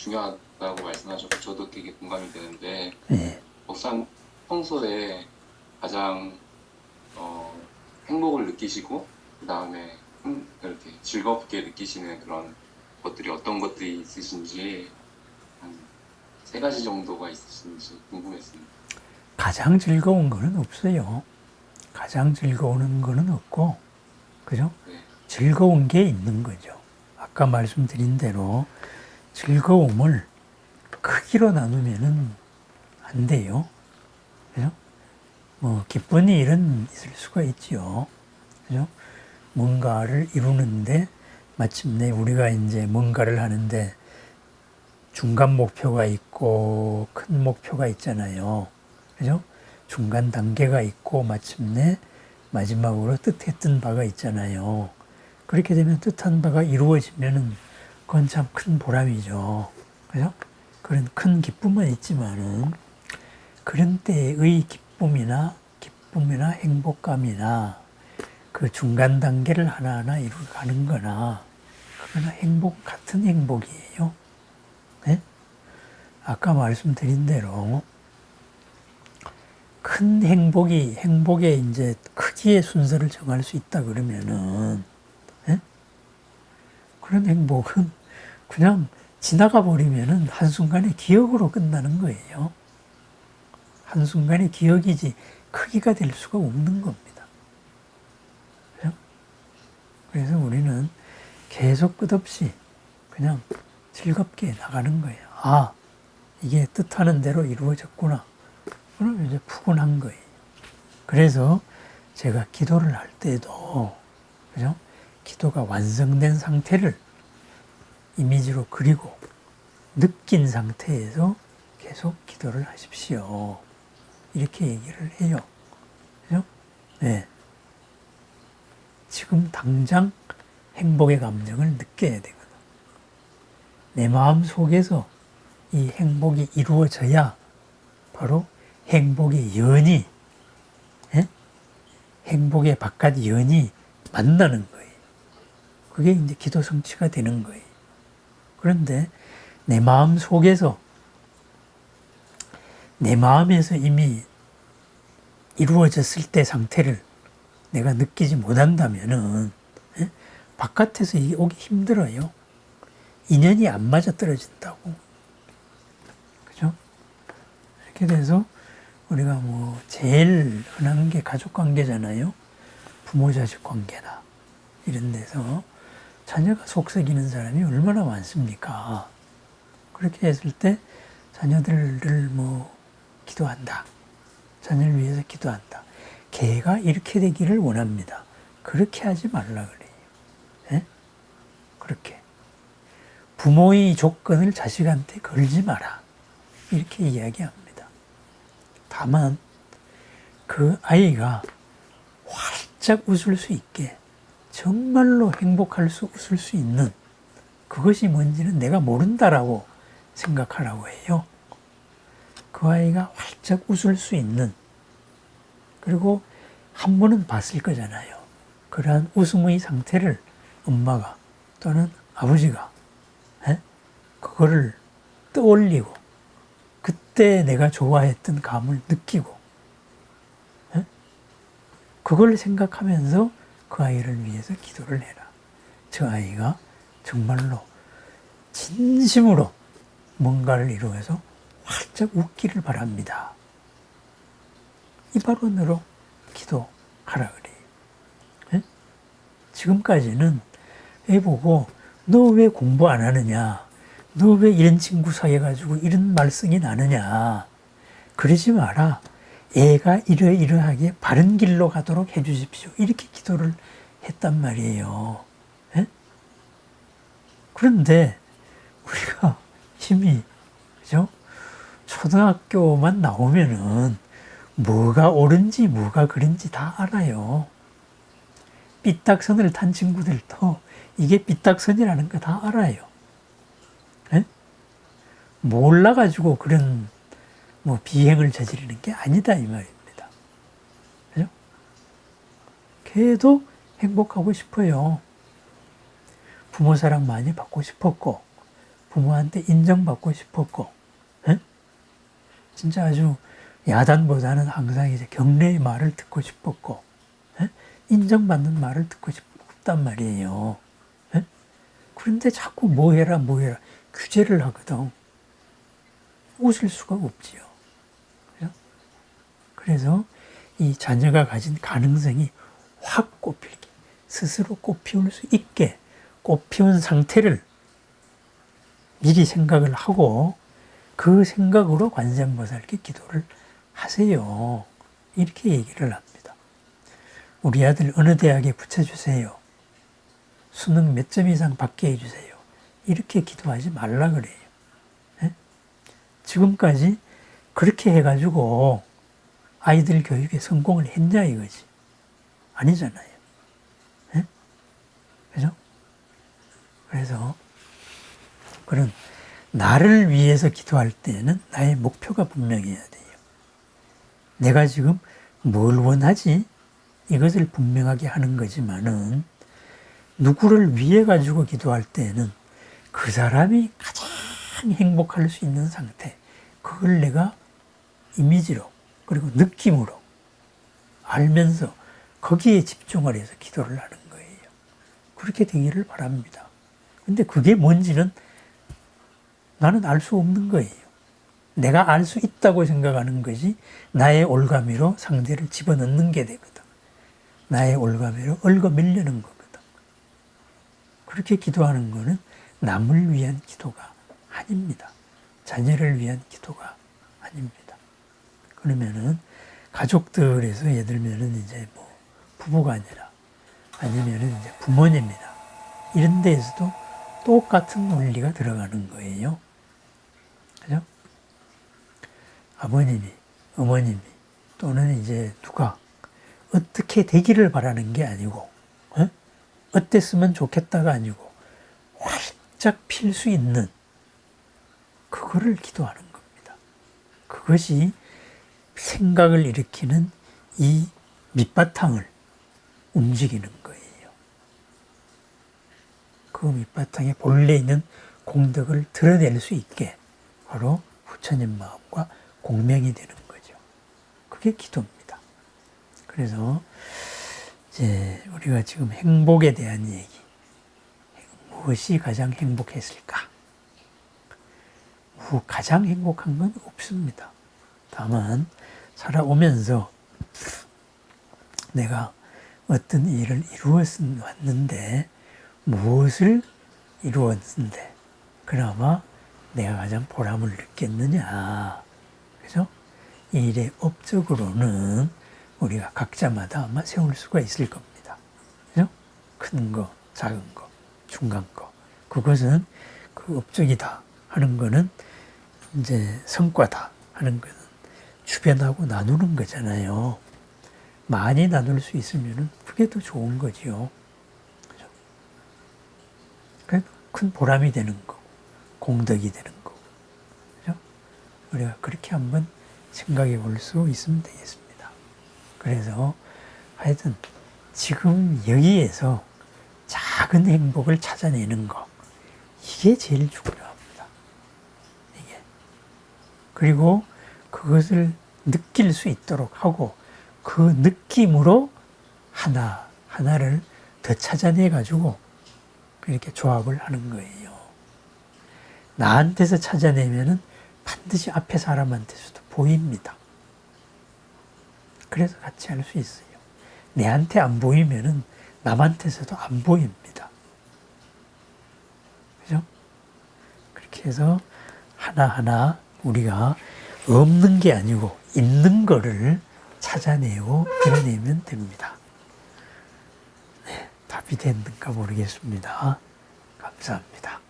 중요하다고 말씀하셨고 저도 되게 공감이 되는데 예. 목사님 평소에 가장 어, 행복을 느끼시고 그 다음에 이렇게 즐겁게 느끼시는 그런 것들이 어떤 것들이 있으신지 한 세 가지 정도가 있으신지 궁금했습니다. 가장 즐거운 거는 없어요. 가장 즐거운 거는 없고, 그죠? 네. 즐거운 게 있는 거죠. 아까 말씀드린 대로 즐거움을 크기로 나누면은 안 돼요. 그죠? 뭐, 기쁜 일은 있을 수가 있지요. 그죠? 뭔가를 이루는데 마침내 우리가 이제 뭔가를 하는데 중간 목표가 있고 큰 목표가 있잖아요. 그죠? 중간 단계가 있고 마침내 마지막으로 뜻했던 바가 있잖아요. 그렇게 되면 뜻한 바가 이루어지면은 그건 참 큰 보람이죠. 그죠? 그런 큰 기쁨은 있지만은 그런 때의 기쁨이나 기쁨이나 행복감이나 그 중간 단계를 하나하나 이루어가는 거나 그거는 행복 같은 행복이에요. 네? 아까 말씀드린 대로 큰 행복이 행복의 이제 크기의 순서를 정할 수 있다 그러면은 예? 그런 행복은 그냥 지나가 버리면은 한순간에 기억으로 끝나는 거예요. 한순간에 기억이지 크기가 될 수가 없는 겁니다. 그래서 우리는 계속 끝없이 그냥 즐겁게 나가는 거예요. 아, 이게 뜻하는 대로 이루어졌구나. 그럼 이제 푸근한 거예요. 그래서 제가 기도를 할 때도, 그죠? 기도가 완성된 상태를 이미지로 그리고 느낀 상태에서 계속 기도를 하십시오. 이렇게 얘기를 해요. 그죠? 네. 지금 당장 행복의 감정을 느껴야 되거든. 내 마음 속에서 이 행복이 이루어져야 바로 행복의 연이, 예? 행복의 바깥 연이 만나는 거예요. 그게 이제 기도 성취가 되는 거예요. 그런데 내 마음 속에서, 내 마음에서 이미 이루어졌을 때 상태를 내가 느끼지 못한다면은, 예? 바깥에서 이게 오기 힘들어요. 인연이 안 맞아 떨어진다고. 그죠? 이렇게 돼서 우리가 뭐 제일 흔한 게 가족 관계잖아요. 부모 자식 관계나 이런 데서 자녀가 속썩이는 사람이 얼마나 많습니까? 그렇게 했을 때 자녀들을 뭐 기도한다. 자녀를 위해서 기도한다. 걔가 이렇게 되기를 원합니다. 그렇게 하지 말라 그래요. 예? 그렇게. 부모의 조건을 자식한테 걸지 마라. 이렇게 이야기합니다. 다만 그 아이가 활짝 웃을 수 있게 정말로 행복할 수 웃을 수 있는 그것이 뭔지는 내가 모른다라고 생각하라고 해요. 그 아이가 활짝 웃을 수 있는 그리고 한 번은 봤을 거잖아요. 그러한 웃음의 상태를 엄마가 또는 아버지가 에? 그거를 떠올리고 그때 내가 좋아했던 감을 느끼고 에? 그걸 생각하면서 그 아이를 위해서 기도를 해라. 저 아이가 정말로 진심으로 뭔가를 이루어서 활짝 웃기를 바랍니다. 이 발언으로 기도하라 그래요. 예? 지금까지는 애 보고 너 왜 공부 안 하느냐? 너 왜 이런 친구 사귀어가지고 이런 말썽이 나느냐? 그러지 마라. 애가 이러이러하게 바른 길로 가도록 해주십시오. 이렇게 기도를 했단 말이에요. 예? 그런데 우리가 이미 그죠? 초등학교만 나오면은 뭐가 옳은지 뭐가 그른지 다 알아요. 삐딱선을 탄 친구들도 이게 삐딱선이라는 거 다 알아요. 예? 몰라가지고 그런 뭐 비행을 저지르는 게 아니다 이 말입니다. 그죠? 걔도 행복하고 싶어요. 부모 사랑 많이 받고 싶었고 부모한테 인정받고 싶었고, 예? 진짜 아주 야단보다는 항상 이제 격려의 말을 듣고 싶었고, 예? 인정받는 말을 듣고 싶단 말이에요. 예? 그런데 자꾸 뭐 해라, 뭐 해라, 규제를 하거든. 웃을 수가 없지요. 그래서 이 자녀가 가진 가능성이 확 꽃필게, 스스로 꽃피울 수 있게 꽃피운 상태를 미리 생각을 하고 그 생각으로 관세음보살께 기도를 하세요. 이렇게 얘기를 합니다. 우리 아들 어느 대학에 붙여주세요. 수능 몇 점 이상 받게 해주세요. 이렇게 기도하지 말라 그래요. 예? 지금까지 그렇게 해가지고 아이들 교육에 성공을 했냐 이거지. 아니잖아요. 예? 그죠? 그래서 그런 나를 위해서 기도할 때는 나의 목표가 분명해야 돼요. 내가 지금 뭘 원하지? 이것을 분명하게 하는 거지만은 누구를 위해 가지고 기도할 때는 그 사람이 가장 행복할 수 있는 상태, 그걸 내가 이미지로 그리고 느낌으로 알면서 거기에 집중을 해서 기도를 하는 거예요. 그렇게 되기를 바랍니다. 근데 그게 뭔지는 나는 알 수 없는 거예요. 내가 알 수 있다고 생각하는 것이 나의 올가미로 상대를 집어넣는 게 되거든. 나의 올가미로 얽어밀려는 거거든. 그렇게 기도하는 거는 남을 위한 기도가 아닙니다. 자녀를 위한 기도가 아닙니다. 그러면은 가족들에서 예를 들면은 이제 뭐 부부가 아니라 아니면은 이제 부모님이나 이런 데에서도 똑같은 논리가 들어가는 거예요. 그죠? 아버님이, 어머님이 또는 이제 누가 어떻게 되기를 바라는 게 아니고, 어? 어땠으면 좋겠다가 아니고, 활짝 필 수 있는 그거를 기도하는 겁니다. 그것이 생각을 일으키는 이 밑바탕을 움직이는 거예요. 그 밑바탕에 본래 있는 공덕을 드러낼 수 있게 바로 부처님 마음과 공명이 되는 거죠. 그게 기도입니다. 그래서 이제 우리가 지금 행복에 대한 얘기, 무엇이 가장 행복했을까? 뭐 가장 행복한 건 없습니다. 다만 살아오면서 내가 어떤 일을 이루었는데 무엇을 이루었는데 그나마 내가 가장 보람을 느꼈느냐. 이 일의 업적으로는 우리가 각자마다 아마 세울 수가 있을 겁니다. 그죠? 큰 거, 작은 거, 중간 거. 그것은 그 업적이다 하는 거는 이제 성과다 하는 거는 주변하고 나누는 거잖아요. 많이 나눌 수 있으면 그게 더 좋은 거지요. 그큰 보람이 되는 거고, 공덕이 되는 거고. 그죠? 우리가 그렇게 한번 생각해 볼 수 있으면 되겠습니다. 그래서 하여튼 지금 여기에서 작은 행복을 찾아내는 거, 이게 제일 중요합니다. 이게. 그리고 그것을 느낄 수 있도록 하고 그 느낌으로 하나, 하나를 더 찾아내 가지고 이렇게 조합을 하는 거예요. 나한테서 찾아내면은 반드시 앞에 사람한테서도 보입니다. 그래서 같이 할 수 있어요. 내한테 안 보이면은 남한테서도 안 보입니다. 그죠? 그렇게 해서 하나하나 우리가 없는 게 아니고 있는 거를 찾아내고 드러내면 됩니다. 네, 답이 됐는가 모르겠습니다. 감사합니다.